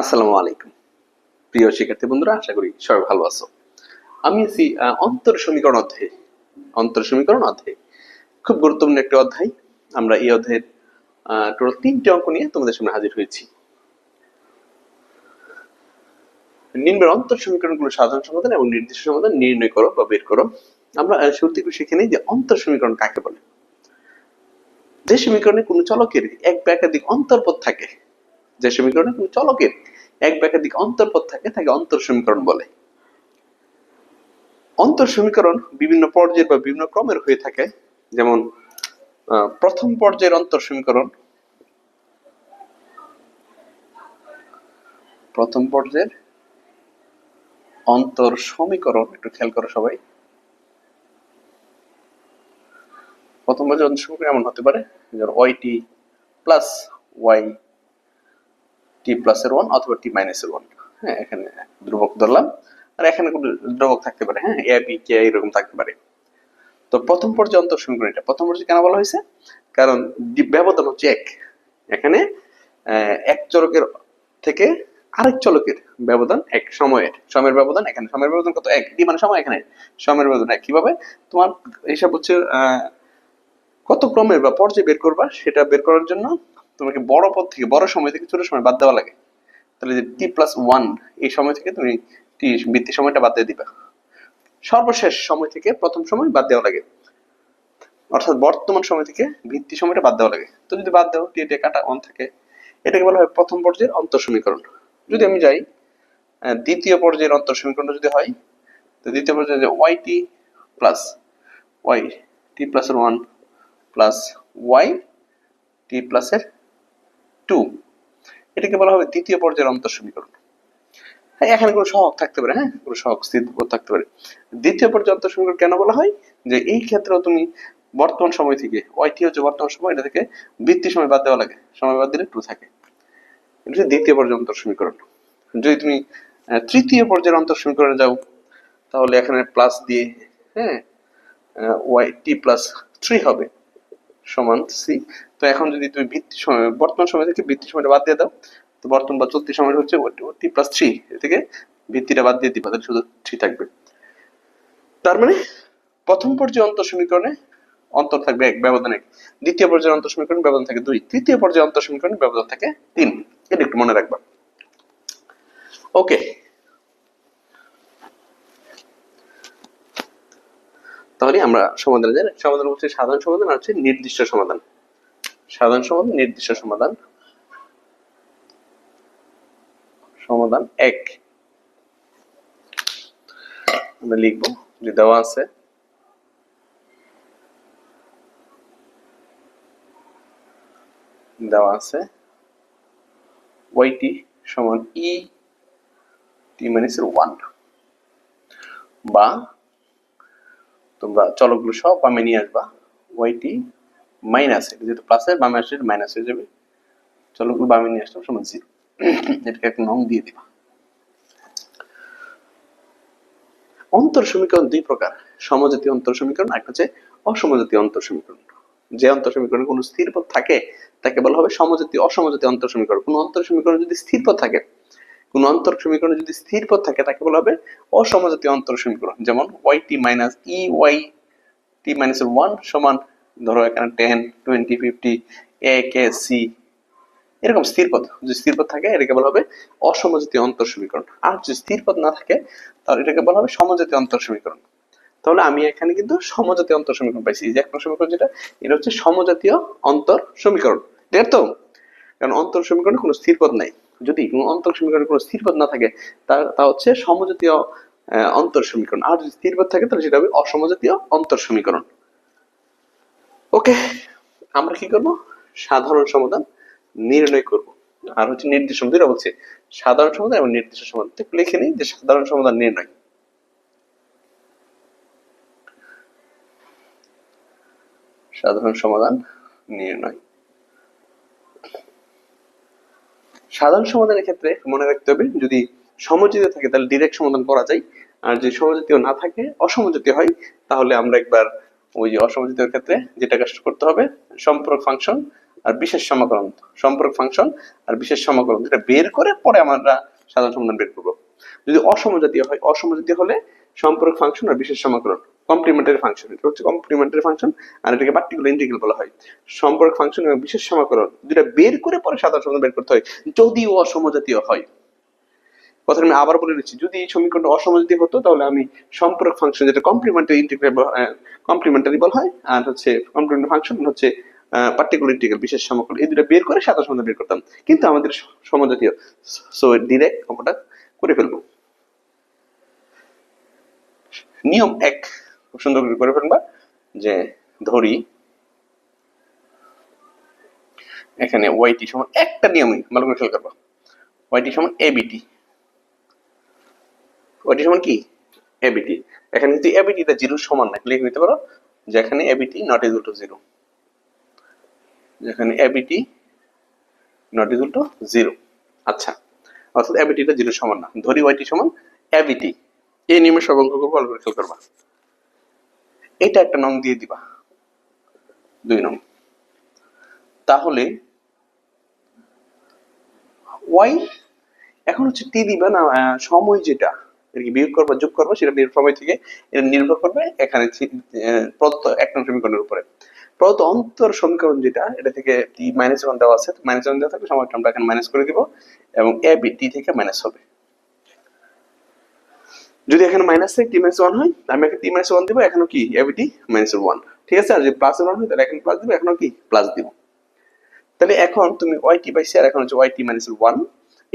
আসসালামু আলাইকুম। প্রিয় শিক্ষার্থী বন্ধুরা, আশা করি সবাই ভালো আছো। আমি আছি অন্তর সমীকরণ অধ্যায়ে। অন্তর সমীকরণ অধ্যায়। খুব গুরুত্বপূর্ণ একটি অধ্যায়। আমরা এই অধ্যায়ের টোটাল তিনটি অঙ্ক নিয়ে তোমাদের সামনে হাজির হয়েছি। নিম্নের অন্তর সমীকরণগুলো সাধারণ সমাধান এবং নির্দিষ্ট সমাধান নির্ণয় করো বা বের করো। আমরা শুরুতে একটু শিখে নিই যে অন্তর সমীকরণ কাকে বলে। যে সমীকরণে কোনো চলকের এক বা একাধিক অন্তর্পদ থাকে যে সমীকরণে কোনো চলকের এক বা একাধিক অন্তর্পদ থাকে, তাকে অন্তর সমীকরণ বলে। অন্তর সমীকরণ বিভিন্ন পর্যায়ের বা বিভিন্ন ক্রমের হয়ে থাকে। যেমন প্রথম পর্যায়ের অন্তর সমীকরণ। প্রথম পর্যায়ের অন্তর সমীকরণ, একটু খেয়াল করো সবাই। প্রথম পর্যায়ের অন্তর সমীকরণ এমন হতে পারে Y T plus Y T plus এর ওয়ান অথবা টি মাইনাস এর ওয়ান হ্যাঁ এখানে ধ্রুবক ধরলাম। আর এখানে কোনো ধ্রুবক থাকতে পারে হ্যাঁ এ বি কে এরকম থাকতে পারে। তো প্রথম পর্যায়ে অন্তর সমীকরণ এটা প্রথম পর্যায়ে কেন বলা হয়েছে? কারণ ব্যবধান হচ্ছে এক। এখানে এক চলকের থেকে আরেক চলকের ব্যবধান এক, সময়ের। সময়ের ব্যবধান, এখানে সময়ের ব্যবধান কত? এক। ডি মানে সময় এখানে। সময়ের ব্যবধান এক। কীভাবে? তোমার হিসাব হচ্ছে কত ক্রমের বা পর্যায়ে বের করবা সেটা বের করার জন্য তোমাকে বড় পদ থেকে, বড় সময় থেকে, ছোট সময় বাদ দেওয়া লাগে। তাহলে যে টি প্লাস ওয়ান এই সময় থেকে তুমি টি বৃত্তি সময়টা বাদ দিয়ে দিবা। সর্বশেষ সময় থেকে প্রথম সময় বাদ দেওয়া লাগে। অর্থাৎ বর্তমান সময় থেকে ভিত্তি সময়টা বাদ দেওয়া লাগে। তো যদি বাদ দাও টি টি কাটা অন থাকে, এটাকে বলা হয় প্রথম পর্যায়ের অন্তর সমীকরণ। যদি আমি যাই দ্বিতীয় পর্যায়ের অন্তর সমীকরণটা যদি হয়, তো দ্বিতীয় পর্যায়ে যে Y T plus Y T প্লাসের ওয়ান প্লাস ওয়াই টি প্লাসের টু এটাকে বলা হবে দ্বিতীয় পর্যায়ের অন্তর সমীকরণ। হ্যাঁ এখানে কোনো সহগ থাকতে পারে হ্যাঁ? কোনো সহগ স্থিতিপদ থাকতে পারে। দ্বিতীয় পর্যায়ের অন্তর সমীকরণ কেন বলা হয়? যে এই ক্ষেত্রেও তুমি বর্তমান সময় থেকে ওয়াইটি হচ্ছে বর্তমান সময়, এটা থেকে বৃত্তি সময় বাদ দেওয়া লাগে। সময় বাদ দিলে টু থাকে। এটা হচ্ছে দ্বিতীয় পর্যায়ের অন্তর সমীকরণ। যদি তুমি তৃতীয় পর্যায়ের অন্তর সমীকরণে যাও, তাহলে এখানে প্লাস দিয়ে হ্যাঁ ওয়াই টি প্লাস থ্রি হবে। সমান সি তো এখন যদি তুমি ভিত্তি সময়, বর্তমান সময় থেকে ভিত্তি সময়টা বাদ দিয়ে দাও, তো বর্তমান বা চলতি সময় হচ্ছে টি প্লাস থ্রি থেকে ভিত্তিটা বাদ দিয়ে দিবা, তাহলে শুধু থ্রি থাকবে। তার মানে প্রথম পর্যায়ে অন্তর সমীকরণে অন্তর থাকবে এক, ব্যবধান এক। দ্বিতীয় পর্যায়ের অন্তর সমীকরণ ব্যবধান থাকে দুই। তৃতীয় পর্যায়ে অন্তর সমীকরণ ব্যবধান থাকে তিন। এটা একটু মনে রাখবা। ওকে তাহলে আমরা সমাধানে যাই সমাধান হচ্ছে সাধারণ সমাধান আর হচ্ছে নির্দিষ্ট সমাধান। সাধারণ সমাধান, নির্দিষ্ট সমাধান। সমাধান এক। আমরা লিখব যে দেওয়া আছে। দেওয়া আছে। ওয়াইটি সমান ই টি মাইনাসের ওয়ান বা তোমরা চলকগুলো সব বামে নিয়ে আসবা ওয়াইটি মাইনাস এটা যেহেতু প্লাসের বামে আসলে মাইনাস হয়ে যাবে। চলকগুলো বামে নিয়ে আসলাম, সমান জিরো এটাকে একটা নং দিয়ে দিবা। অন্তর সমীকরণ দুই প্রকার, সমজাতীয় অন্তর সমীকরণ একটা হচ্ছে অসমজাতীয় অন্তর সমীকরণ। যে অন্তর সমীকরণে কোনো স্থির পদ থাকে, তাকে বলা হবে সমজাতীয় অসমজাতীয় অন্তর সমীকরণ। কোনো অন্তর সমীকরণ যদি স্থির পদ থাকে কোন অন্তর সমীকরণে যদি স্থির পদ থাকে, তাকে বলা হবে অসমজাতীয় অন্তর সমীকরণ যেমন Y T minus E Y T minus one সমান ধরো এখানে ten twenty fifty A K C এরকম স্থির পদ যদি স্থির পদ থাকে, এটাকে বলা হবে অসমজাতীয় অন্তর সমীকরণ আর যদি স্থির পদ না থাকে, তাহলে এটাকে বলা হবে সমজাতীয় অন্তর সমীকরণ তাহলে আমি এখানে কিন্তু সমজাতীয় অন্তর সমীকরণ পাইছি যে এক সমীকরণ যেটা, এটা হচ্ছে সমজাতীয় অন্তর সমীকরণ ঠিক তো? কারণ অন্তর সমীকরণে কোনো স্থির পদ নাই। যদি অন্তর সমীকরণে কোনো স্থির পদ না থাকে, তা তা হচ্ছে সমজাতীয় অন্তর সমীকরণ। আর যদি স্থির পদ থাকে, তাহলে সেটা হবে অসমজাতীয় অন্তর সমীকরণ। ওকে, আমরা কি করব? সাধারণ সমাধান নির্ণয় করব। আর হচ্ছে নির্দিষ্ট দুইটা বলছে, সাধারণ সমাধান এবং নির্দিষ্ট সমাধান। তো লিখে নিই যে সাধারণ সমাধান নির্ণয়। সাধারণ সমাধান নির্ণয়। সাধারণ সমাধানের ক্ষেত্রে মনে রাখতে হবে, যদি সমজাতীয় থাকে তাহলে ডিরেক্ট সমাধান করা যায়, আর যদি সমজাতীয় না থাকে অসমজাতীয় হয়, তাহলে আমরা একবার ওই অসমজাতীয় ক্ষেত্রে যেটা কাজ করতে হবে, সম্পর্ক ফাংশন আর বিশেষ সমাকলন। সম্পর্ক ফাংশন আর বিশেষ সমাকলন, যেটা বের করে পরে আমরা সাধারণ সমাধান বের করব। যদি অসমজাতীয় হয়, অসমজাতীয় হলে সম্পর্ক ফাংশন আর বিশেষ সমাকলন। কমপ্লিমেন্টারি ফাংশন এটা হচ্ছে কমপ্লিমেন্টারি ফাংশন আর এটাকে পার্টিকুলার ইন্টিগ্রাল বলা হয়। সম্পর্ক ফাংশন এবং বিশেষ সমাকলন দুটা বের করে পরে সাধারণ সমাধান বের করতে হয়, যদি অসমজাতীয় হয়। কথা আমি আবার বলে দিচ্ছি, যদি এই সমীকরণটা অসমজাতীয় হতো, তাহলে আমি সম্পর্ক ফাংশন যেটা কমপ্লিমেন্টারি ইন্টিগ্রাল কমপ্লিমেন্টারি বলা হয়, আর হচ্ছে কমপ্লিমেন্টারি ফাংশন হচ্ছে পার্টিকুলার ইন্টিগ্রাল বিশেষ সমাকলন, এই দুটো বের করে সাধারণ সমাধান বের করতাম। কিন্তু আমাদের সমজাতীয় সো ডিরেক্ট অঙ্কটা করে ফেলব। নিয়ম এক। খুব সুন্দর করে করে ফেলবা, যে ধরি, এখানে ওয়াইটি সমান একটা নিয়মই ভালো করে খেয়াল করবা ওয়াইটি সমান এবিটি ওয়াইটি সমান কি? এবিটি এখানে কিন্তু এবিটিটা জিরোর সমান না লিখে নিতে পারো যেখানে E B T not equal to zero যেখানে E B T not equal to zero আচ্ছা অর্থাৎ এবিটিটা জিরোর সমান না, ধরি ওয়াইটি সমান এবিটি এই নিয়মে সব অঙ্ক ভালো করে খেয়াল করবা। এটা একটা নং দিয়ে দিবা। দুই নং। তাহলে ওয়াই এখন হচ্ছে টি দিবা না সময় যেটা বিয়োগ করবা, যোগ করবা, সেটা নির- সময় থেকে এটা নির্ভর করবে এখানে প্রদত্ত এক নং সমীকরণের উপরে। প্রদত্ত অন্তর সমীকরণ যেটা, এটা থেকে টি মাইনাস ওয়ান দেওয়া আছে মাইনাস ওয়ান দেওয়া থাকলে সময়টা আমরা এখানে মাইনাস করে দিব এবং এ বি টি থেকে মাইনাস হবে। যদি এখানে মাইনাস থেকে টি মাইনাস ওয়ান হয়, আমি এখানে টি মাইনাস ওয়ান দিব, এখানেও কি? E B T minus one ঠিক আছে? আর যদি প্লাস ওয়ান হয়, তাহলে এখানে প্লাস দিব, এখানেও কি? প্লাস দিব। তাহলে এখন তুমি ওয়াই টি পাইছি আর এখন হচ্ছে ওয়াই টি মাইনাস ওয়ান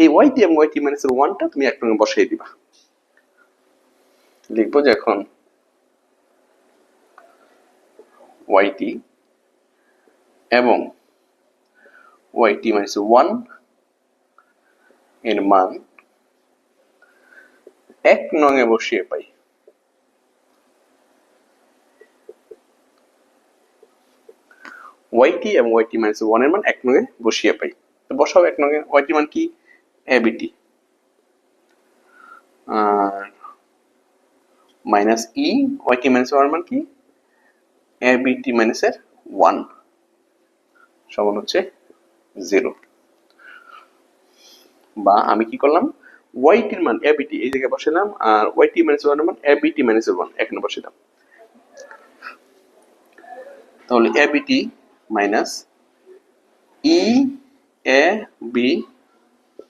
এই ওয়াই টি এবং ওয়াই টি মাইনাস ওয়ানটা তুমি এক রঙে বসিয়ে দিবা। লিখব যে এখন ওয়াই টি এবং ওয়াই টি মাইনাস ওয়ানের মান এক নঙে বসিয়ে পাই। ওয়াইটি এবং ওয়াইটি মাইনাস ওয়ানের মান এক নঙে বসিয়ে পাই। তো বসাও এক নঙে ওয়াইটি মান কি? এবিটি আর minus E Y T minus one মান কি? এবিটি মাইনাসের ওয়ান সমান হচ্ছে জিরো বা আমি কি করলাম? ওয়াইটির মান এই জায়গায় বসালাম আর ওয়াইটি মাইনাস ওয়ান মান মাইনাস ওয়ান এখানে তাহলে minus E A B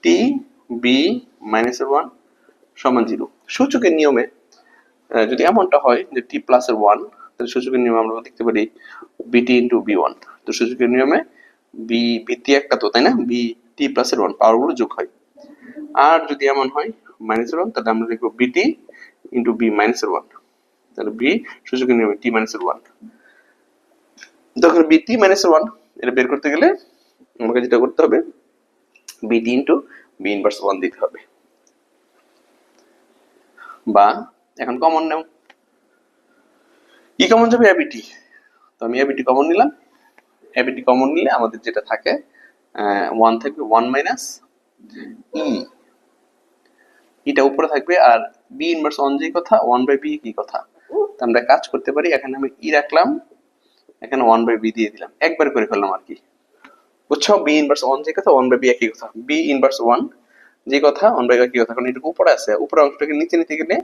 T B minus one সমান জিরো সূচকের নিয়মে যদি এমনটা হয় যে টি প্লাস এর ওয়ান তাহলে সূচকের নিয়মে আমরা দেখতে পারি বিটি ইন্টু বি ওয়ান তো সূচকের নিয়মে বি বিটি একটা তো, তাই না? বি টি প্লাস এর ওয়ান পাওয়ারগুলো যোগ হয়। আর যদি এমন হয় মাইনাস ওয়ান তাহলে আমরা লিখব B T into B minus one তাহলে বি সূচকের নিয়মে টি মাইনাস ওয়ান তখন বিটি মাইনাস এর ওয়ান এটা বের করতে গেলে আমাকে যেটা করতে হবে বিটি ইন্টু বি ইনভার্স ওয়ান দিতে হবে। বা এখন কমন নেও কি কমন যাবে? এবিটি তো আমি এবিটি কমন নিলাম। এবিটি কমন নিলে আমাদের যেটা থাকে ওয়ান থাকবে ওয়ান মাইনাস ই এটা উপরে থাকবে আর বি ইনভার্স ওয়ান যে কথা ওয়ান বাই বি কি কথা? তো আমরা কাজ করতে পারি এখানে আমি ই রাখলাম এখানে ওয়ান বাই বি দিয়ে দিলাম। একবার করে ফেললাম আর কি। বুঝছ? বি ইনভার্স ওয়ান যে কথা ওয়ান বাই বি একই কথা। বি ইনভার্স ওয়ান যে কথা ওয়ান বাই একই কথা। কারণ এটুকু উপরে আছে। উপরে অংশটাকে নিচে নিতে গেলে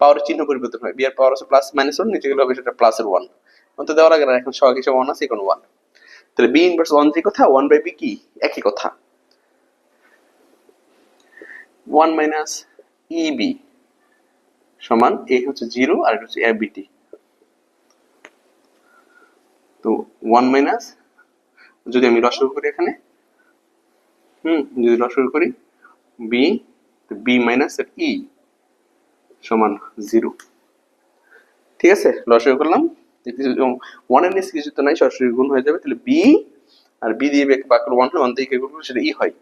পাওয়ার চিহ্ন পরিবর্তন হয়। বি এর পাওয়ার আছে প্লাস মাইনাস ওয়ান নিচে গেলে হবে সেটা প্লাস এর ওয়ান অন্ত দেওয়া লাগে না এখন সহগ হিসেবে ওয়ান আছে এখন ওয়ান তাহলে বি ইনভার্স ওয়ান যে কথা ওয়ান বাই বি কি? একই কথা। ওয়ান মাইনাস ইবি সমান এ হচ্ছে জিরো আর এটা হচ্ছে এবিটি তো ওয়ান মাইনাস যদি আমি রসগোল করি এখানে, হুম, যদি রসগোল করি বি বি মাইনাস ই সমান জিরো ঠিক আছে লসগোল করলাম। ওয়ানের নিচে কিছু তো নাই, সরাসরি গুণ হয়ে যাবে, তাহলে বি আর বি দিয়ে করলে ওয়ান ওয়ান গুণ করলে সেটা ই হয়।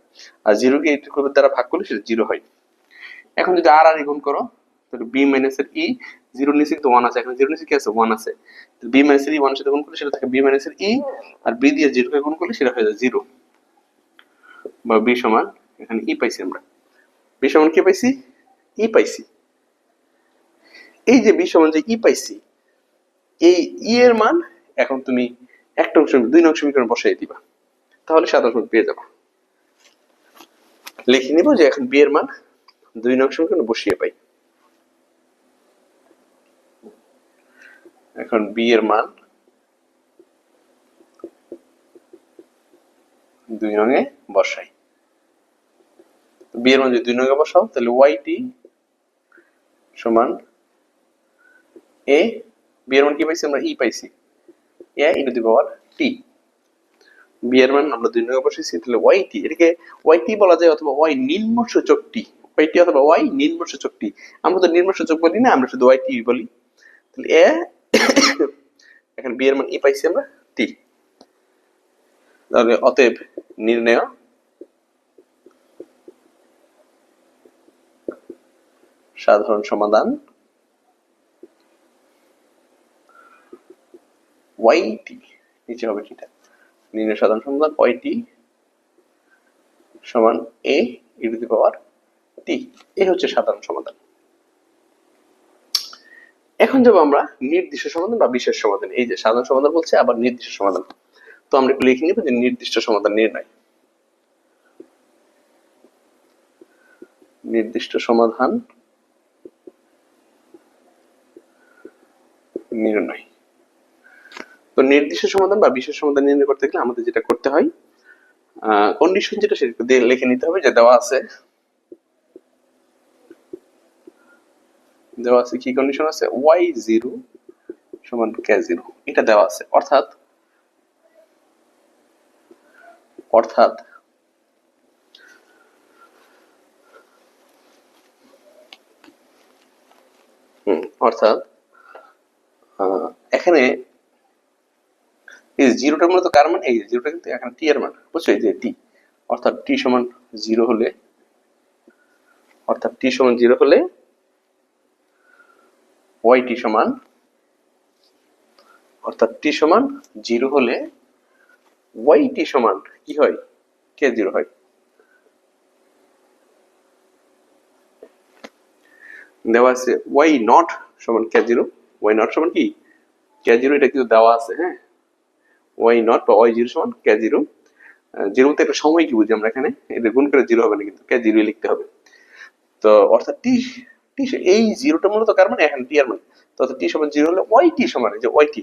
আর জিরো কে এইট দ্বারা ভাগ করলে সেটা জিরো হয়। এখন যদি আর আর গুণ করো, তাহলে বি মাইনাস এর ই জিরো নিচে কিন্তু ওয়ান আছে, এখানে জিরো নিচে কি আছে? ওয়ান আছে। বি মাইনাস এর ই ওয়ানের সাথে গুণ করলে সেটা থাকে বি মাইনাস এর ই আর বি দিয়ে জিরো কে গুণ করলে সেটা হয়ে যায় জিরো বা বি সমান, এখানে ই পাইছি আমরা। বি সমান কি পাইছি? ই পাইছি। এই যে বি সমান যে ই পাইছি, এই ই এর মান এখন তুমি একটা অংশ, দুই নং সমীকরণ বসাই দিবা। তাহলে সাধারণ সমাধান পেয়ে যাবা। লিখে নিব যে এখন বি এর মান দুই নং সমীকরণে বসিয়ে পাই। এখন বি এর মান দুই নঙে বসাই। বি এর মান যদি দুই নঙে বসাও, তাহলে ওয়াই টি সমান এ বি এর মান কি পাইছি? আমরা ই পাইছি। A into the power T B এর মান আমরা দুই নঙে বসেছি তাহলে ওয়াই টি এটাকে ওয়াই টি বলা যায় অথবা ওয়াই নিম্ন সূচক টি ওয়াই টি অথবা ওয়াই নিম্ন সূচক টি আমরা তো নিম্ন সূচক বলি না, আমরা শুধু ওয়াই টি বলি। তাহলে এ, এখন বি এর মান ই পাইছি আমরা, টি। তাহলে অতএব নির্ণয়। সাধারণ সমাধান। ওয়াইটি নিচে হবে কিটা নির্ণয় সাধারণ সমাধান ওয়াইটি সমান এ ই টু দি পাওয়ার টি এই হচ্ছে সাধারণ সমাধান। এখন যাব আমরা নির্দিষ্ট সমাধান বা বিশেষ সমাধান। এই যে সাধারণ সমাধান বলছে, আবার নির্দিষ্ট সমাধান। তো আমরা একটু লিখে নিব যে নির্দিষ্ট সমাধান নির্ণয়। নির্দিষ্ট সমাধান নির্ণয়। তো নির্দিষ্ট সমাধান বা বিশেষ সমাধান নির্ণয় করতে গেলে আমাদের যেটা করতে হয় কন্ডিশন যেটা সেটা লিখে নিতে হবে যে দেওয়া আছে দেওয়া আছে কি কন্ডিশন আছে? ওয়াই জিরো সমান কে জিরো এটা দেওয়া আছে। অর্থাৎ অর্থাৎ অর্থাৎ এখানে এই জিরোটার মূলত কার মান? এই জিরোটা কিন্তু এখানে টি এর মান। বুঝছ? এই যে টি অর্থাৎ টি সমান জিরো হলে, অর্থাৎ টি সমান জিরো হলে ওয়াই টি সমান, অর্থাৎ টি সমান জিরো হলে টি সমান কি হয়? কে জিরো হয়। দেওয়া আছে ওয়াই নট সমান কে জিরো। ওয়াই নট সমান কি? কে জিরো, এটা কিন্তু দেওয়া আছে হ্যাঁ? ওয়াই নট বা ওয়াই জিরো সমান কে জিরো। জিরোতে একটা সময় কি বুঝি আমরা এখানে? এটা গুণ করে জিরো হবে না কিন্তু কে জিরো লিখতে হবে। তো, অর্থাৎ টি টি এই জিরোটা মূলত কার মানে? এখানে টি এর মানে। তো অর্থাৎ টি সমান জিরো হলে ওয়াই টি সমান যে ওয়াই টি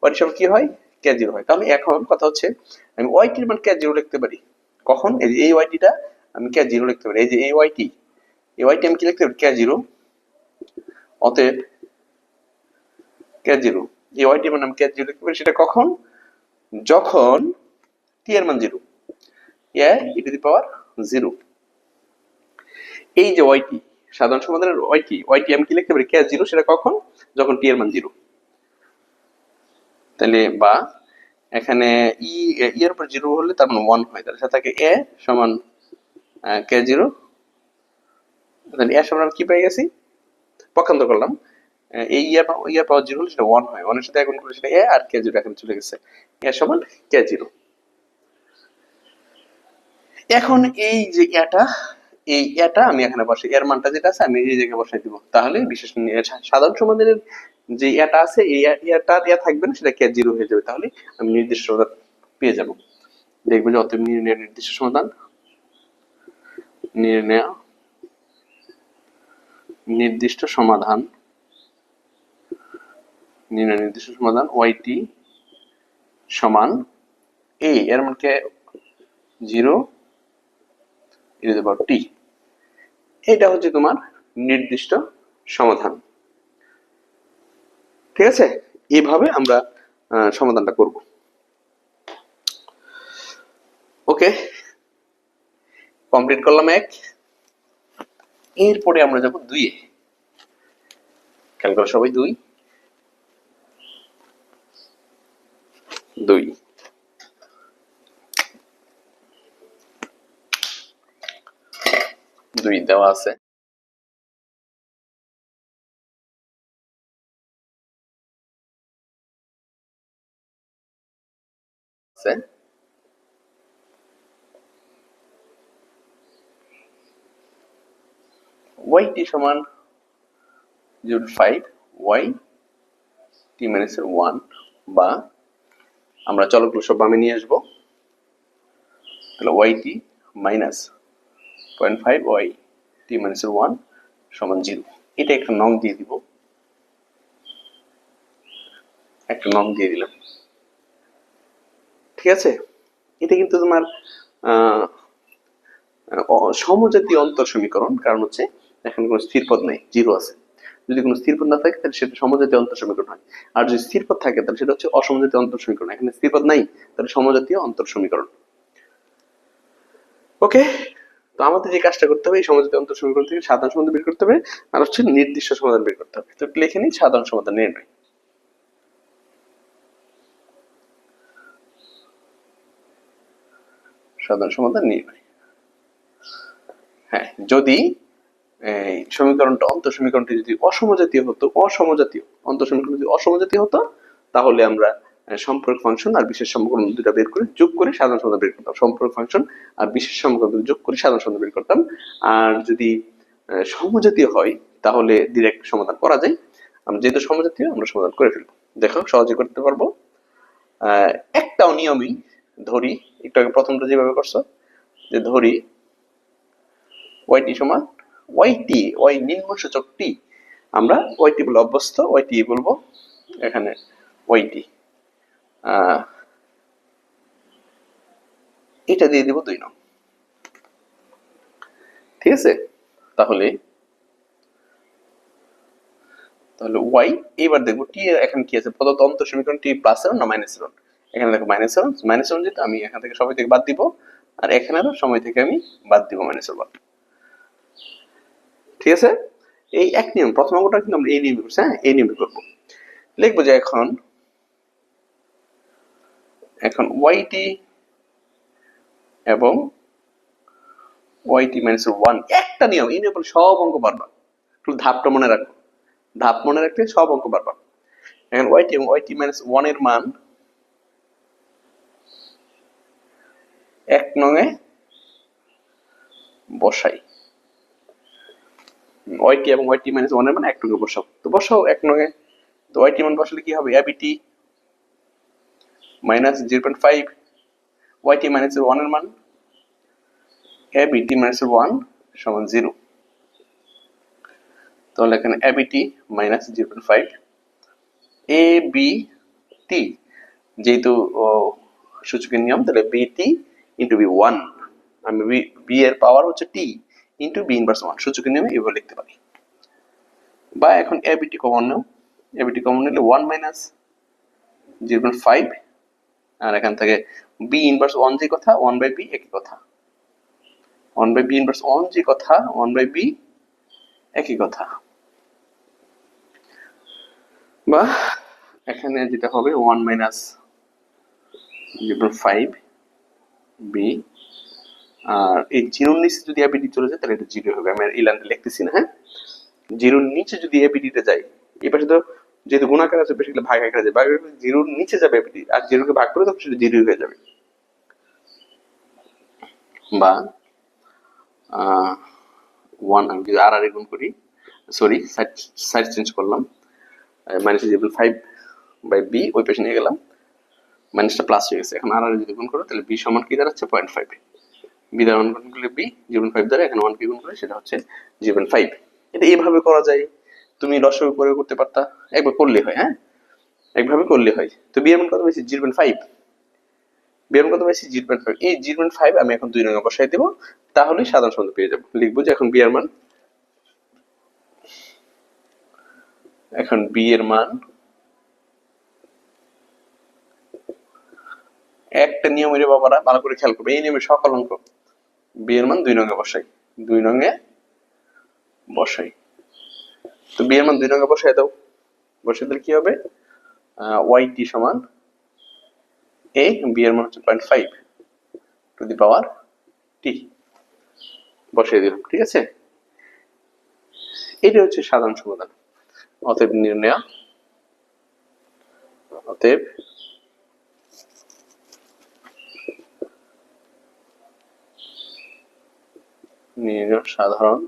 ওয়াই টি সমান কি হয়? কে জিরো হয়। তাহলে এখন কথা হচ্ছে, আমি ওয়াই টির মান কে জিরো লিখতে পারি। কখন? এই যে এই ওয়াই টিটা আমি কে জিরো লিখতে পারি। এই যে এই ওয়াই টি এই ওয়াই টি আমি কি লিখতে পারি? কে জিরো অতএব কে জিরো এই ওয়াই টি মান আমি কে জিরো লিখতে পারি। সেটা কখন? যখন টি এর মান zero A E to the power zero এই যে ওয়াইটি সাধারণ সমাধানের ওয়াইটি ওয়াইটি আমি কি লিখতে পারি? কে জিরো সেটা কখন? যখন টি এর মান জিরো তাহলে বা এখানে ই ই এর উপর জিরো হলে তার মানে ওয়ান হয়। তাহলে সেটা থাকে এ সমান কে জিরো তাহলে এ সমান কি পেয়ে গেছি? পক্ষান্তর করলাম। এই ইয়ার ইয়ার পাওয়ার জিরো হলে সেটা ওয়ান হয়। ওয়ানের সাথে এখন করলে সেটা এ আর কে জিরো এখানে চলে গেছে। এ সমান কে জিরো এখন এই যে এটা এই এটা আমি এখানে বসাই, এর মানটা যেটা আছে আমি এই জায়গায় বসাই দিব। তাহলে বিশেষ সাধারণ সমাধানের যে এটা আছে, এই এটা ইয়া থাকবে না, সেটা কে জিরো হয়ে যাবে। তাহলে আমি নির্দিষ্ট পেয়ে যাব। দেখব যে অতএব নির্ণয় নির্দিষ্ট সমাধান। নির্ণয়, নির্দিষ্ট সমাধান। নির্ণয়, নির্দিষ্ট সমাধান ওয়াইটি সমান এ এর মানকে জিরো ই টু পাওয়ার টি এটা হচ্ছে তোমার নির্দিষ্ট সমাধান। ঠিক আছে? এইভাবে আমরা সমাধানটা করব। ওকে? কমপ্লিট করলাম এক। এরপরে আমরা যাব দুইয়ে খেয়াল করো সবাই, দুই। দুই। দুই দেওয়া আছে ওয়াই টি সমান জিরো ফাইভ টি মাইনাসের ওয়ান বা আমরা চলকগুলো সব বামে নিয়ে আসব। তাহলে Y T minus point five Y T মাইনাসের ওয়ান সমান জিরো এটা একটা নং দিয়ে দিব। একটা নং দিয়ে দিলাম। ঠিক আছে? এটা কিন্তু তোমার অন্তর সমীকরণ। কারণ হচ্ছে, এখানে কোনো স্থির পদ নেই জিরো আছে। যদি কোনো স্থির পদ না থাকে, তাহলে সেটা সমজাতীয় অন্তর সমীকরণ হয়। আর যদি স্থির পদ থাকে, তাহলে সেটা হচ্ছে অসমজাতীয় অন্তর সমীকরণ। এখানে স্থির পদ নাই, তাহলে সমজাতীয় অন্তর সমীকরণ। ওকে? তো আমাদের যে কাজটা করতে হবে, এই সমজাতীয় অন্তর সমীকরণ থেকে সাধারণ সমাধান বের করতে হবে আর হচ্ছে নির্দিষ্ট সমাধান বের করতে হবে। তো লিখে নিই সাধারণ সমাধান নির্ণয়। সাধারণ সমাধান নির্ণয়। হ্যাঁ যদি সমীকরণটা অন্ত সমীকরণটি যদি অসমজাতীয় হতো, অসমজাতীয় অন্ত সমীকরণ যদি অসমজাতীয় হতো, তাহলে আমরা সম্পর্ক ফাংশন আর বিশেষ সমীকরণ দুটা বের করে যোগ করে সাধারণ সমাধান বের করতাম। সম্পর্ক ফাংশন আর বিশেষ সমীকরণ যোগ করে সাধারণ সমাধান বের করতাম। আর যদি সমজাতীয় হয় তাহলে ডিরেক্ট সমাধান করা যায়। আমরা যেহেতু সমজাতীয় আমরা সমাধান করে ফেলব। দেখো সহজে করতে পারব। আহ, একটাও নিয়মই ধরি একটু আগে প্রথমটা যেভাবে করছ যে ধরি ওয়াইটি সমান ওয়াইটি ওয়াই নিম্ন সূচক টি আমরা ওয়াইটি বলে অভ্যস্ত ওয়াইটি বলব এখানে ওয়াইটি এটা দিয়ে দিব দুই নং। ঠিক আছে? তাহলে তাহলে ওয়াই এবার দেখব টি এখানে কি আছে? প্রদত্ত সমীকরণ টি প্লাস সেভেন না মাইনাস সেভেন এখানে দেখো মাইনাস সেভেন মাইনাস সেভেন যেহেতু আমি এখান থেকে সময় থেকে বাদ দিব, আর এখানেরও সময় থেকে আমি বাদ দিব মাইনাস সেভেন ঠিক আছে? এই এক নিয়ম, প্রথম অঙ্কটা কিন্তু আমরা এই নিয়মে করছি হ্যাঁ? এই নিয়মে করব। লিখব যে এখন এখন ওয়াইটি এবং ওয়াইটি মাইনাস ওয়ান একটা নিয়ম, এই নিয়ম সব অঙ্ক পারবা একটু ধাপটা মনে রাখো। ধাপ মনে রাখলে সব অঙ্ক পারবা এখন ওয়াইটি এবং ওয়াইটি মাইনাস ওয়ানের মান এক নঙে বসাই। ওয়াইটি এবং ওয়াইটি মাইনাস ওয়ানের মান এক নঙে বসাও। তো বসাও এক নঙে তো ওয়াইটি মান বসালে কি হবে? E B T minus zero point five Y T minus ওয়ানের মান E B T minus one সমান জিরো তাহলে এখানে E B T minus zero point five E B T যেহেতু সূচকের নিয়ম, তাহলে B T into B one আমি বি বি এর পাওয়ার হচ্ছে T into B inverse one সূচকের নিয়মে এভাবে লিখতে পারি। বা এখন এবিটি কমন নাও এবিটি কমন নিলে one minus zero point five আর এখান থেকে বি ইনভার্স ওয়ান যে কথা ওয়ান বাই বি একই কথা। One by B inverse one যে কথা ওয়ান বাই বি একই কথা। বা এখানে যেটা হবে ওয়ান মাইনাস ফাইভ বি আর এই জিরোর নিচে যদি এবিডি চলে যায়, তাহলে এটা জিরো হবে। আমি আর এই লাইনটা লিখতেছি না হ্যাঁ? জিরোর নিচে যদি এবিডিতে এই পাশে তো যেহেতু গুণাকার আছে, বেশি ভাগ আকারে যায় ভাগ জিরোর নিচে যাবে এবিডি আর জিরোকে ভাগ করে তখন সেটা জিরো হয়ে যাবে। বা ওয়ান আমি যদি আর আর গুণ করি সরি সাইড চেঞ্জ করলাম minus zero five by B ওই পেছনে নিয়ে গেলাম মাইনাসটা প্লাস হয়ে গেছে। এখন আর আর যদি গুণ করো, তাহলে বি সমান কি দাঁড়াচ্ছে? পয়েন্ট ফাইভ বি দ্বারা গুণ করলে বি জিরো ফাইভ দ্বারা, এখানে ওয়ান কি গুণ করে সেটা হচ্ছে জিরো ফাইভ এটা এইভাবে করা যায়। তুমি রসগো করে করতে পারতা। একবার করলে হয় হ্যাঁ? একভাবে করলে হয়। তো বি মান কত পেয়েছি? জিরো পয়েন্ট ফাইভ বি মান কত পেয়েছি? জিরো পয়েন্ট ফাইভ এই জিরো পয়েন্ট ফাইভ আমি এখন দুই রঙে বসাই দেবো। তাহলে সাধারণ সমাধান পেয়ে যাব। লিখব যে এখন বি এর মান। এখন বি এর মান একটা নিয়মের বাবারা ভালো করে খেয়াল করবে। এই নিয়মের সকল অঙ্ক বিয়ের মান দুই রঙে বসাই। দুই রঙে বসাই। তো বি এর মান দুই রঙে বসাই দাও। বসাই দিলে কি হবে? ওয়াই টি সমান এ বি এর মান হচ্ছে point five to the power T বসিয়ে দিলাম, ঠিক আছে? এটা হচ্ছে সাধারণ সমাধান। অতএব নির্ণয় অতএব নির্ণয় সাধারণ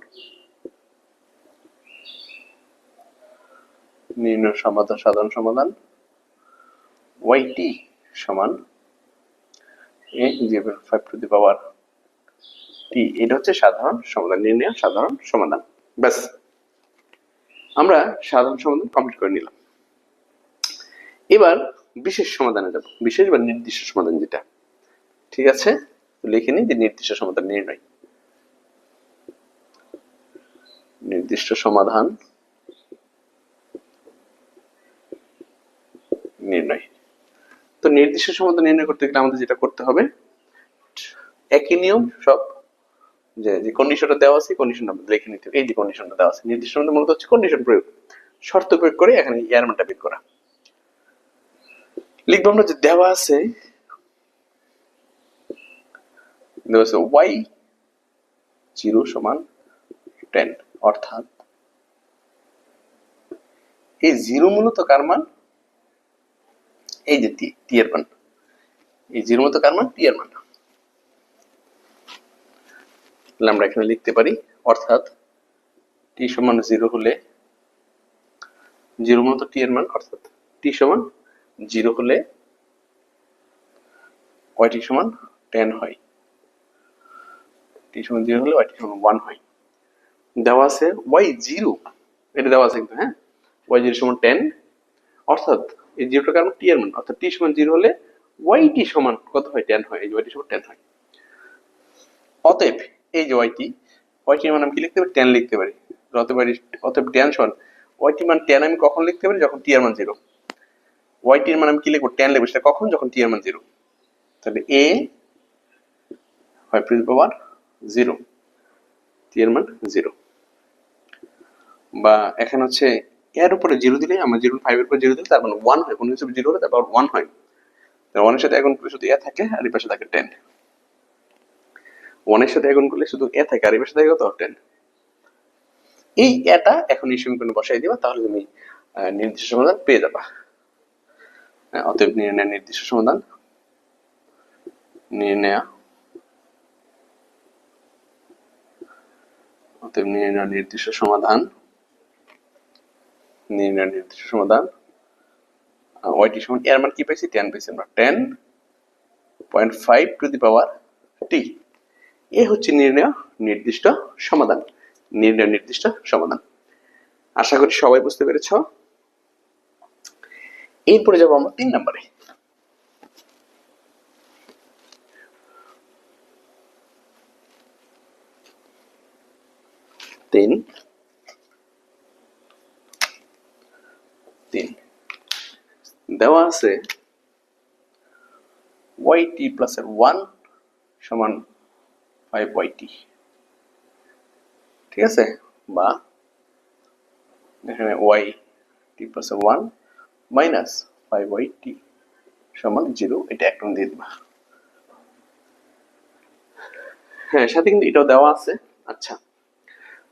নির্ণয় সমাধান সাধারণ সমাধান। ওয়াইটি সমান এ ফাইভ টু দি পাওয়ার টি এটা হচ্ছে সাধারণ সমাধান, নির্ণয় সাধারণ সমাধান। ব্যাস। আমরা সাধারণ সমাধান কমপ্লিট করে নিলাম। এবার বিশেষ সমাধানে যাব। বিশেষ বা নির্দিষ্ট সমাধান যেটা। ঠিক আছে? লিখে নিই যে নির্দিষ্ট সমাধান নির্ণয়। নির্দিষ্ট সমাধান নির্ণয়। তো নির্দিষ্ট সমাধান নির্ণয় করতে গেলে আমাদের যেটা করতে হবে, একই নিয়ম সব, যে কন্ডিশনটা দেওয়া আছে কন্ডিশনটা লিখে নিতে এই যে কন্ডিশনটা দেওয়া আছে, নির্দিষ্ট সমাধান মূলত হচ্ছে কন্ডিশন প্রয়োগ। শর্ত প্রয়োগ করে এখানে ইয়ারমানটা বের করা। লিখব আমরা যে দেওয়া আছে ওয়াই জিরো সমান টেন অর্থাৎ এই জিরো মূলত কার মান? এই যে টি টি এর মান এই জিরো মতো কার মান? টি এর মান তাহলে আমরা এখানে লিখতে পারি, অর্থাৎ টি সমান জিরো হলে জিরো মতো টি এর মান অর্থাৎ টি সমান জিরো হলে ওয়াইটি সমান? টেন হয়। টি সমান জিরো হলে ওয়াইটি সমান ওয়ান হয়। দেওয়া আছে ওয়াই জিরো এটা দেওয়া আছে কিন্তু হ্যাঁ? ওয়াই জিরো সমান টেন অর্থাৎ এই জিরোটা কারণ টি এর মান, অর্থাৎ টি সমান জিরো হলে ওয়াই টি সমান কত হয়? টেন হয়, এই ওয়াইটি সমান টেন হয়। অতএব এই যে ওয়াইটি ওয়াইটির মান আমি কি লিখতে পারি? টেন লিখতে পারি। অতএব অতএব টেন সমান ওয়াইটির মান টেন আমি কখন লিখতে পারি? যখন টি এর মান জিরো ওয়াইটির মান আমি কি লিখব? টেন লিখব। সেটা কখন? যখন টি এর মান জিরো তাহলে এ হয় পাওয়ার জিরো টি এর মান জিরো বা এখানে হচ্ছে এর উপরে জিরো দিলে আমরা জিরো ফাইভ এর উপরে জিরো দিলে তার মানে ওয়ান হয়। কোনো কিছু জিরো হলে তারপর ওয়ান হয় ওয়ানের সাথে এখন শুধু এ থাকে আর এই পাশে থাকে টেন ওয়ানের সাথে এখন করলে শুধু এ থাকে আর এই পাশে থাকে কত? টেন এই এটা এখন এই সমীকরণে বসাই দিবা তাহলে তুমি নির্দিষ্ট সমাধান পেয়ে যাবা। হ্যাঁ, অতএব নির্ণয় নির্দিষ্ট সমাধান। নির্ণয় অতএব নির্ণয় নির্দিষ্ট সমাধান। নির্ণয় নির্দিষ্ট সমাধান। ওয়াইটি সমান এর মান কি পাইছি? টেন পাইছি আমরা। Ten point five to the power T এ হচ্ছে নির্ণয় নির্দিষ্ট সমাধান। নির্ণয় নির্দিষ্ট সমাধান। আশা করি সবাই বুঝতে পেরেছ। এরপরে যাব আমরা তিন নম্বরে তিন তিন দেওয়া আছে ওয়াইটি প্লাস এর ওয়ান সমান ফাইভ ওয়াইটি ঠিক আছে? বা এখানে ওয়াই টি প্লাস এর one minus five Y T সমান জিরো এটা একদম দিয়ে দিবা। হ্যাঁ সাথে কিন্তু এটাও দেওয়া আছে। আচ্ছা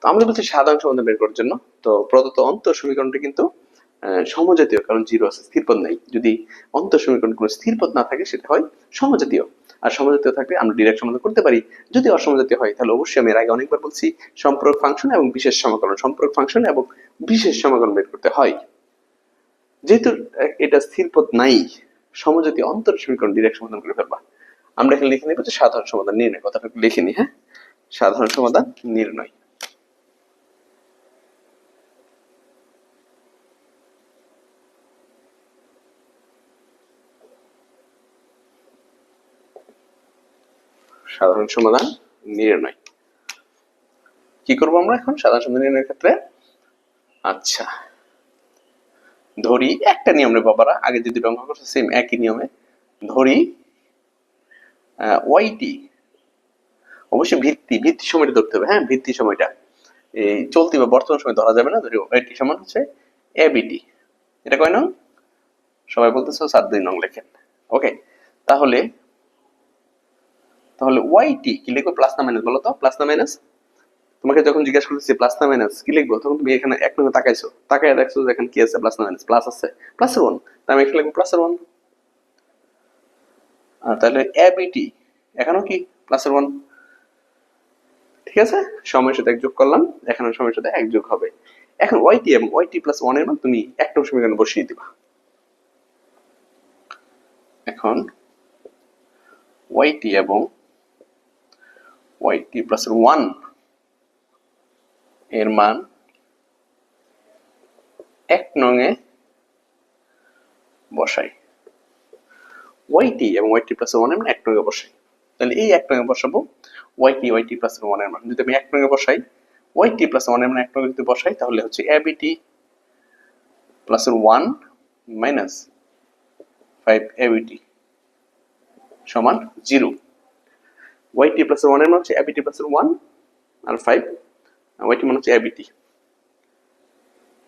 তো আমাদের বলছি সাধারণ সমাধান বের করার জন্য। তো প্রদত্ত অন্তর সমীকরণটা কিন্তু সমজাতীয়, কারণ জিরো আছে, স্থিরপদ নাই। যদি অন্তর সমীকরণ কোনো স্থিরপদ না থাকে, সেটা হয় সমজাতীয়। আর সমজাতীয় থাকলে আমরা ডিরেক্ট সমাধান করতে পারি। যদি অসমজাতীয় হয়, তাহলে অবশ্যই আমি এর আগে অনেকবার বলছি, সম্পর্ক ফাংশন এবং বিশেষ সমাকলন। সম্পর্ক ফাংশন এবং বিশেষ সমাকলন বের করতে হয়। যেহেতু এটা স্থিরপদ নাই, সমজাতীয় অন্তর সমীকরণ ডিরেক্ট সমাধান করে ফেলবা। আমরা এখানে লিখে নেব যে সাধারণ সমাধান নির্ণয়। কথাটা লিখে নি হ্যাঁ? সাধারণ সমাধান নির্ণয়। সাধারণ সমাধান নির্ণয়। কি করব আমরা এখন? সাধারণ সমাধান নির্ণয়ের ক্ষেত্রে? আচ্ছা। ধরি একটা নিয়ম রে বাবারা, আগে যে দুটো অঙ্ক করছে সেম একই নিয়মে। ধরি ওয়াইটি অবশ্যই ভিত্তি ভিত্তি সময়টা ধরতে হবে হ্যাঁ? ভিত্তি সময়টা। এই চলতি বা বর্তমান সময় ধরা যাবে না, ধরি ওয়াইটি সমান হচ্ছে এবিটি এটা কয় নং? সবাই বলতেছো সাত দুই নং লেখেন। ওকে তাহলে তাহলে ওয়াইটি কি লিখব? প্লাস না মাইনাস বলো তো প্লাস না মাইনাস তোমাকে যখন জিজ্ঞাসা করতেছি প্লাস না মাইনাস কি লিখব? তখন তুমি এখানে এক মিনিট তাকাইছো। তাকায় দেখছ যে এখানে কি আছে প্লাস না মাইনাস প্লাস আছে। প্লাসের ওয়ান তাই আমি এখানে লিখব প্লাসের ওয়ান আর তাহলে এবিটি এখানেও কি প্লাসের ওয়ান ঠিক আছে? সময়ের সাথে যোগ করলাম, এখানে সময়ের সাথে যোগ হবে। এখন ওয়াইটি এবং ওয়াইটি প্লাস ওয়ানের মান তুমি একটা সমীকরণে বসিয়ে দিবা। এখন ওয়াইটি এবং ওয়াইটি প্লাস ওয়ানের মান এক নঙে বসাই। ওয়াইটি এবং ওয়াইটি প্লাস ওয়ানের এক নঙে বসাই। তাহলে এই এক নঙে বসাবো। ওয়াইটি ওয়াইটি প্লাস ওয়ানের মান। যদি আমি এক নঙে বসাই ওয়াইটি প্লাস ওয়ানের মান এক নঙে যদি বসাই, তাহলে হচ্ছে E B T plus one minus five E B T সমান জিরো ওয়াইটি প্লাস ওয়ানের মান হচ্ছে E B T plus one আর ফাইভ ওয়াইটি মানে হচ্ছে এবিটি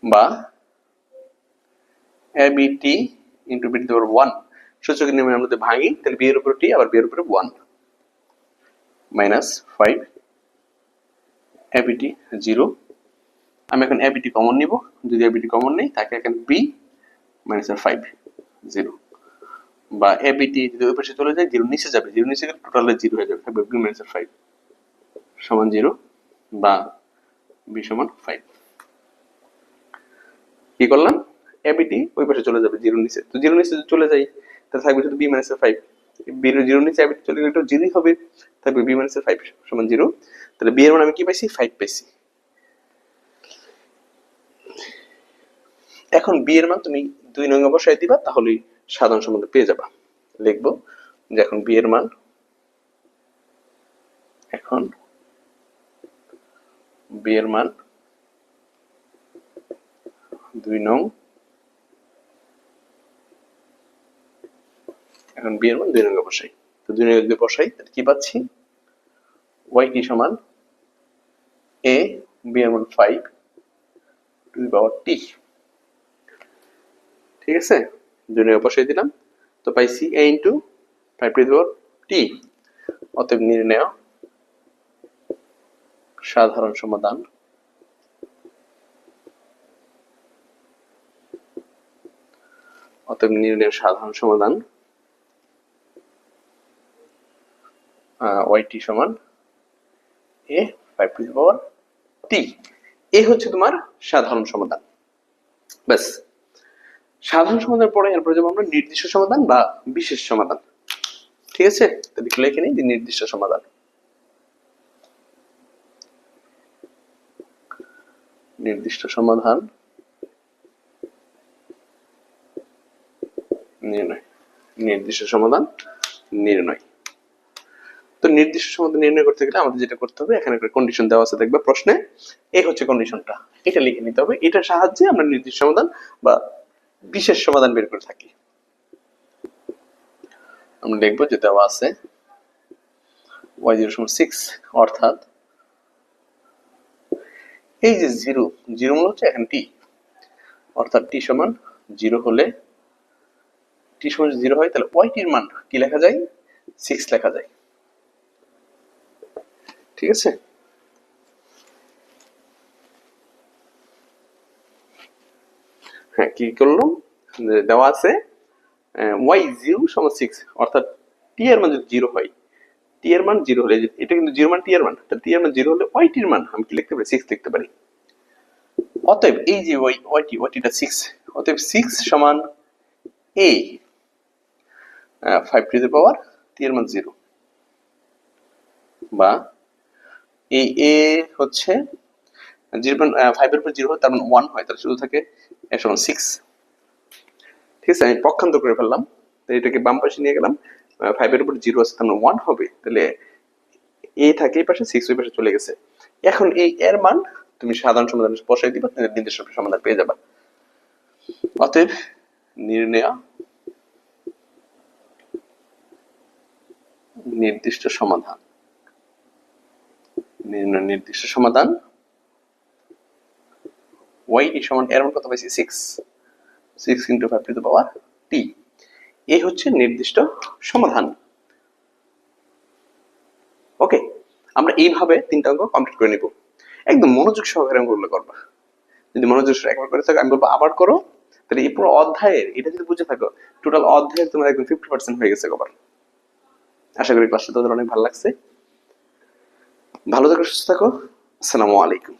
বা এবিটি ইন্টু বিটি দেওয়ার ওয়ান সূচকের নিয়মে আমরা যদি ভাঙি, তাহলে বি এর উপরে টি আবার বি এর উপরে one minus five E B T zero আমি এখন এবিটি কমন নিব। যদি এবিটি কমন নেই, তাকে এখন বি মাইনাস ফাইভ জিরো বা এবিটি যদি ওই পাশে চলে যায় জিরো নিচে যাবে। জিরো নিচে গেলে টোটালে জিরো হয়ে যাবে। থাকবে বি মাইনাস ফাইভ সমান জিরো বা বি সমান ফাইভ কি করলাম? এবিটি ওই পাশে চলে যাবে জিরো নিচে। তো জিরো নিচে চলে যাই, তাহলে থাকবে শুধু B minus five B zero নিচে এবিটি চলে গেলে জিরোই হবে। থাকবে বি মাইনাস ফাইভ সমান জিরো তাহলে বি এর মান আমি কি পাইছি? ফাইভ পাইছি। এখন বি এর মান তুমি দুই নঙ্গে বসাই দিবা, তাহলেই সাধারণ সম্বন্ধে পেয়ে যাবা। লিখব যে এখন বি এর মান, এখন বি এর মান দুই নং, এখন বি এর মান দুই নঙ্গে বসাই। তো দুই নঙ্গে যদি বসাই, তাহলে কি পাচ্ছি? ওয়াই কি সমান? এ বি এর মান ফাইভ, টু দি পাওয়ার টি। ঠিক আছে? দুই নঙ্গে বসাই দিলাম। তো পাইছি A into five to the T অতএব নির্ণয়, সাধারণ সমাধান। অতএব নির্ণয়ের সাধারণ সমাধান ওয়াইটি সমান এ ফাইভ টু পাওয়ার টি এ হচ্ছে তোমার সাধারণ সমাধান। ব্যাস। সাধারণ সমাধান পরে এরপরে যাব আমরা নির্দিষ্ট সমাধান বা বিশেষ সমাধান। ঠিক আছে? তাহলে লিখে নিই নির্দিষ্ট সমাধান। নির্দিষ্ট সমাধান। নির্ণয়। নির্দিষ্ট সমাধান, নির্ণয়। তো নির্দিষ্ট সমাধান নির্ণয় করতে গেলে আমাদের যেটা করতে হবে, এখানে একটা কন্ডিশন দেওয়া আছে দেখবে প্রশ্নে। এই হচ্ছে কন্ডিশনটা এটা লিখে নিতে হবে। এটার সাহায্যে আমরা নির্দিষ্ট সমাধান বা বিশেষ সমাধান বের করে থাকি। আমরা লিখব যে দেওয়া আছে ওয়াই জিরো সমান সিক্স অর্থাৎ এই যে জিরো জিরো মূল হচ্ছে এখন টি অর্থাৎ টি সমান জিরো হলে টি সমান জিরো হয়, তাহলে ওয়াই টির মান কি লেখা যায়? সিক্স লেখা যায়। ঠিক আছে? হ্যাঁ কি করলাম দেওয়া আছে ওয়াই জিরো সমান সিক্স অর্থাৎ টি এর মান যদি জিরো হয় টি এর মান জিরো হলে, এটা কিন্তু জিরো মান টি এর মান, তাহলে টি এর মান জিরো হলে ওয়াই টির মান আমি কি লিখতে পারি? সিক্স লিখতে পারি। অতএব এই যে ওয়াই ওয়াইটি ওয়াইটিটা সিক্স অতএব সিক্স সমান এ ফাইভ টু দি পাওয়ার টি এর মান জিরো বা এই এ হচ্ছে জিরো পয়েন্ট ফাইভের উপর জিরো তার মানে ওয়ান হয়, তাহলে শুধু থাকে সমান সিক্স ঠিক আছে, আমি করে ফেললাম এটাকে বাম পাশে নিয়ে গেলাম উপর জিরো আছে, তার মানে ওয়ান হবে, তাহলে এ থাকে, এই পাশে সিক্স ওই পাশে চলে গেছে। এখন এই এর মান তুমি সাধারণ সমাধান বসাই দিবা নির্দিষ্ট সমাধান পেয়ে যাবা। অতএব, নির্ণয় নির্দিষ্ট সমাধান। নির্দিষ্ট সমাধান। ওয়াই টি সমান, এর মান কত পাইছি? Six six into five to power T এই হচ্ছে নির্দিষ্ট সমাধান। ওকে আমরা এইভাবে তিনটা অঙ্ক কমপ্লিট করে নিব। একদম মনোযোগ সহকারে অঙ্কগুলো করবা। যদি মনোযোগ একবার করে থাকো, আমি বলব আবার করো। তাহলে এই পুরো অধ্যায়ের, এটা যদি বুঝে থাকো টোটাল অধ্যায়ের তোমার একদম ফিফটি পার্সেন্ট হয়ে গেছে কবার আশা করি ক্লাসটা তোমাদের অনেক ভালো লাগছে। ভালো থাকো, সুস্থ থাকো। আসসালামু আলাইকুম।